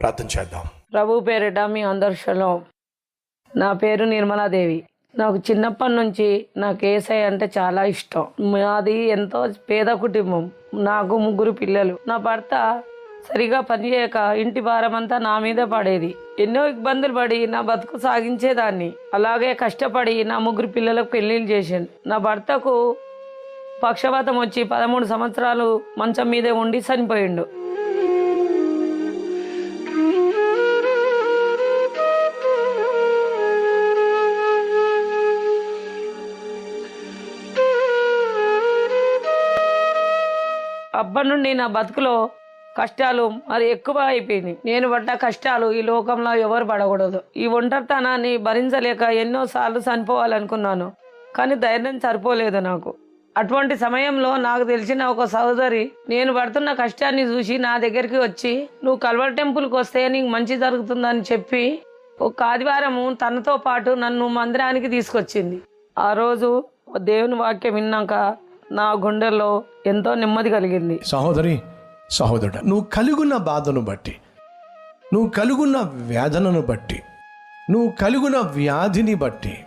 ప్రార్థన చేద్దాం. ప్రభు పేరిట మీ అందరు నా పేరు నిర్మలాదేవి. నాకు చిన్నప్పటి నుంచి నాకు ఏసఐ అంటే చాలా ఇష్టం. మాది ఎంతో పేద కుటుంబం. నాకు ముగ్గురు పిల్లలు. నా భర్త సరిగా పనిచేయక ఇంటి భారం అంతా నా మీద పడేది. ఎన్నో ఇబ్బందులు పడి నా బతుకు సాగించేదాన్ని. అలాగే కష్టపడి నా ముగ్గురు పిల్లలకు పెళ్ళిళ్ళు చేశాను. నా భర్తకు పక్షపాతం వచ్చి పదమూడు సంవత్సరాలు మంచం మీదే ఉండి చనిపోయిండు. అప్పటి నుండి నా బతుకులో కష్టాలు మరి ఎక్కువ అయిపోయింది. నేను పడ్డ కష్టాలు ఈ లోకంలో ఎవరు పడకూడదు. ఈ ఒంటరితనాన్ని భరించలేక ఎన్నోసార్లు చనిపోవాలనుకున్నాను. కానీ ధైర్యం సరిపోలేదు నాకు. అటువంటి సమయంలో నాకు తెలిసిన ఒక సహోదరి నేను పడుతున్న కష్టాన్ని చూసి నా దగ్గరికి వచ్చి నువ్వు కల్వర్ టెంపుల్కి వస్తే నీకు మంచి జరుగుతుందని చెప్పి ఒక ఆదివారము తనతో పాటు నన్ను మందిరానికి తీసుకొచ్చింది. ఆ రోజు దేవుని వాక్యం విన్నాక నా గుండెల్లో ఎంతో నెమ్మది కలిగింది. సహోదరి సహోదరుడు నువ్వు కలుగున్న బాధను బట్టి నువ్వు కలుగున్న వేదనను బట్టి నువ్వు కలుగున్న వ్యాధిని బట్టి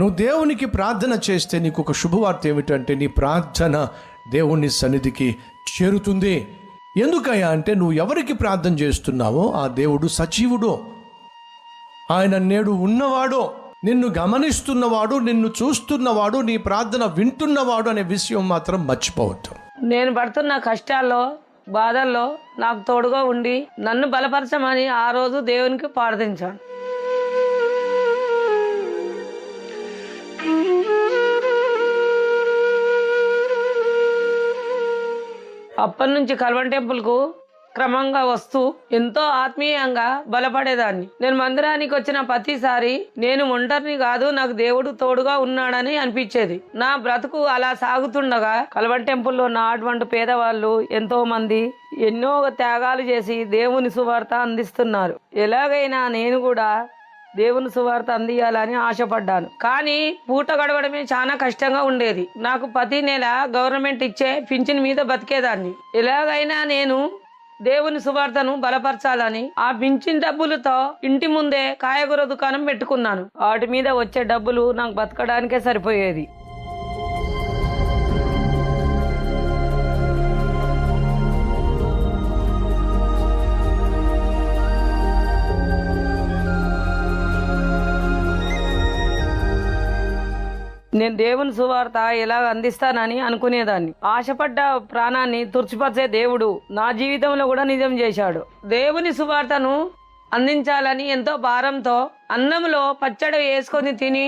నువ్వు దేవునికి ప్రార్థన చేస్తే నీకు ఒక శుభవార్త ఏమిటంటే నీ ప్రార్థన దేవుని సన్నిధికి చేరుతుంది. ఎందుకయ్యా అంటే నువ్వు ఎవరికి ప్రార్థన చేస్తున్నావో ఆ దేవుడు సజీవుడు. ఆయన నేడు ఉన్నవాడో. నిన్ను గమనిస్తున్నవాడు నిన్ను చూస్తున్నవాడు నీ ప్రార్థన వింటున్నవాడు అనే విషయం మాత్రం మర్చిపోవద్దు. నేను పడుతున్న కష్టాల్లో బాధల్లో నాకు తోడుగా ఉండి నన్ను బలపరచమని ఆ రోజు దేవునికి ప్రార్థించాను. అప్పటి నుంచి కల్వన్ టెంపుల్కు క్రమంగా వస్తూ ఎంతో ఆత్మీయంగా బలపడేదాన్ని. నేను మందిరానికి వచ్చిన ప్రతిసారి నేను ఒంటరిని కాదు నాకు దేవుడు తోడుగా ఉన్నాడని అనిపించేది. నా బ్రతుకు అలా సాగుతుండగా కలవన్ టెంపుల్లో నా అటువంటి పేదవాళ్ళు ఎంతో మంది ఎన్నో త్యాగాలు చేసి దేవుని సువార్త అందిస్తున్నారు. ఎలాగైనా నేను కూడా దేవుని సువార్త అందియాలని ఆశపడ్డాను. కానీ పూట గడవడమే చాలా కష్టంగా ఉండేది. నాకు ప్రతి నెల గవర్నమెంట్ ఇచ్చే పింఛన్ మీద బతికేదాన్ని. ఎలాగైనా నేను దేవుని సువార్తను బలపరచాలని ఆ పింఛన్ డబ్బులతో ఇంటి ముందే కాయగూర దుకాణం పెట్టుకున్నాను. వాటి మీద వచ్చే డబ్బులు నాకు బతకడానికే సరిపోయేది. నేను దేవుని సువార్త ఎలా అందిస్తానని అనుకునేదాన్ని. ఆశపడ్డ ప్రాణాన్ని తుర్చిపరిచే దేవుడు నా జీవితంలో కూడా నిజం చేశాడు. దేవుని సువార్తను అందించాలని ఎంతో భారంతో అన్నంలో పచ్చడి వేసుకొని తిని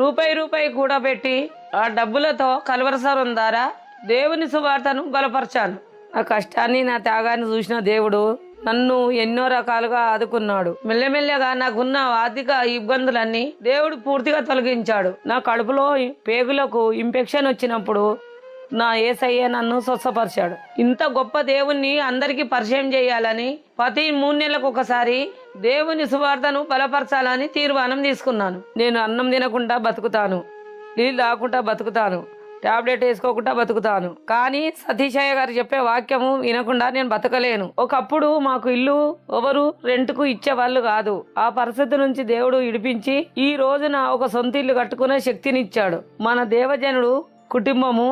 రూపాయి రూపాయి కూడా పెట్టి ఆ డబ్బులతో కలవరసరం ద్వారా దేవుని సువార్తను బలపరచాను నా కష్టాన్ని నా త్యాగాన్ని చూసిన దేవుడు నన్ను ఎన్నో రకాలుగా ఆదుకున్నాడు. మెల్లమెల్లగా నాకున్న ఆర్థిక ఇబ్బందులన్నీ దేవుడు పూర్తిగా తొలగించాడు. నా కడుపులో పేగులకు ఇన్ఫెక్షన్ వచ్చినప్పుడు నా ఏసయ్య నన్ను స్వస్థపరిచాడు. ఇంత గొప్ప దేవుణ్ణి అందరికీ పరిచయం చేయాలని ప్రతి మూడు నెలలకు ఒకసారి దేవుని సువార్తను బలపరచాలని తీర్మానం తీసుకున్నాను. నేను అన్నం తినకుండా బతుకుతాను. నీళ్ళు రాకుండా బతుకుతాను. టాబ్లెట్ వేసుకోకుండా బతుకుతాను. కానీ సతీశయ్య గారు చెప్పే వాక్యము వినకుండా నేను బతకలేను. ఒకప్పుడు మాకు ఇల్లు ఎవరు రెంట్కు ఇచ్చేవాళ్ళు కాదు. ఆ పరిస్థితి నుంచి దేవుడు ఇడిపించి ఈ రోజున ఒక సొంత ఇల్లు కట్టుకునే శక్తినిచ్చాడు. మన దేవజనుడు కుటుంబము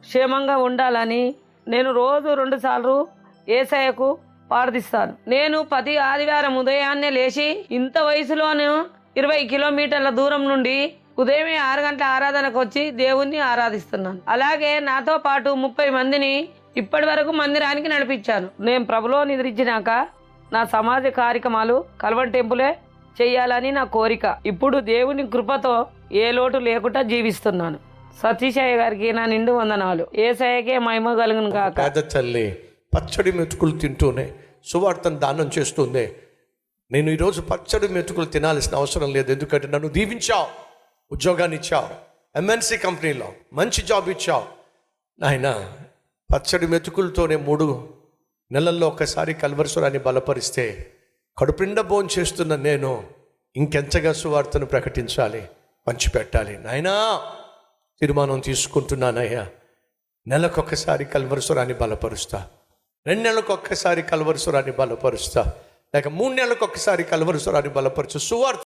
క్షేమంగా ఉండాలని నేను రోజు రెండు సార్లు ఏసయ్యకు ప్రార్థిస్తాను. నేను ప్రతి ఆదివారం ఉదయాన్నే లేచి ఇంత వయసులోనూ ఇరవై కిలోమీటర్ల దూరం నుండి ఉదయమే ఆరు గంటల ఆరాధనకు వచ్చి దేవుణ్ణి ఆరాధిస్తున్నాను. అలాగే నాతో పాటు ముప్పై మందిని ఇప్పటి వరకు మందిరానికి నడిపించాను. నేను ప్రభులో నిద్రించినాక నా సమాజ కార్యక్రమాలు కల్వన్ టెంపులే చెయ్యాలని నా కోరిక. ఇప్పుడు దేవుని కృపతో ఏ లోటు లేకుండా జీవిస్తున్నాను. సతీశయ్య గారికి నా నిండు వందనాలు. ఏసయ్యకే మహిమ కలుగును కాక పేద తల్లి పచ్చడి మెతుకులు తింటూనే సువార్తను దానం చేస్తుంది నేను ఈరోజు పచ్చడి మెతుకులు తినాల్సిన అవసరం లేదు. ఎందుకంటే నన్ను దీవించావు. ఉద్యోగాన్ని ఇచ్చావు. ఎంఎన్సి కంపెనీలో మంచి జాబ్ ఇచ్చావు. నాయన పచ్చడి మెతుకులతోనే మూడు నెలల్లో ఒకసారి కల్వరస్వరాన్ని బలపరిస్తే కడుపుండ భోజనం చేస్తున్న నేను ఇంకెంతగా సువార్తను ప్రకటించాలి పంచిపెట్టాలి. నాయనా తీర్మానం తీసుకుంటున్నానయ్యా నెలకొకసారి కల్వరసురాన్ని బలపరుస్తా. రెండు నెలలకు ఒక్కసారి కల్వరసురాన్ని బలపరుస్తా. లేక మూడు నెలలకు ఒక్కసారి కల్వరసురాన్ని బలపరుచు సువార్త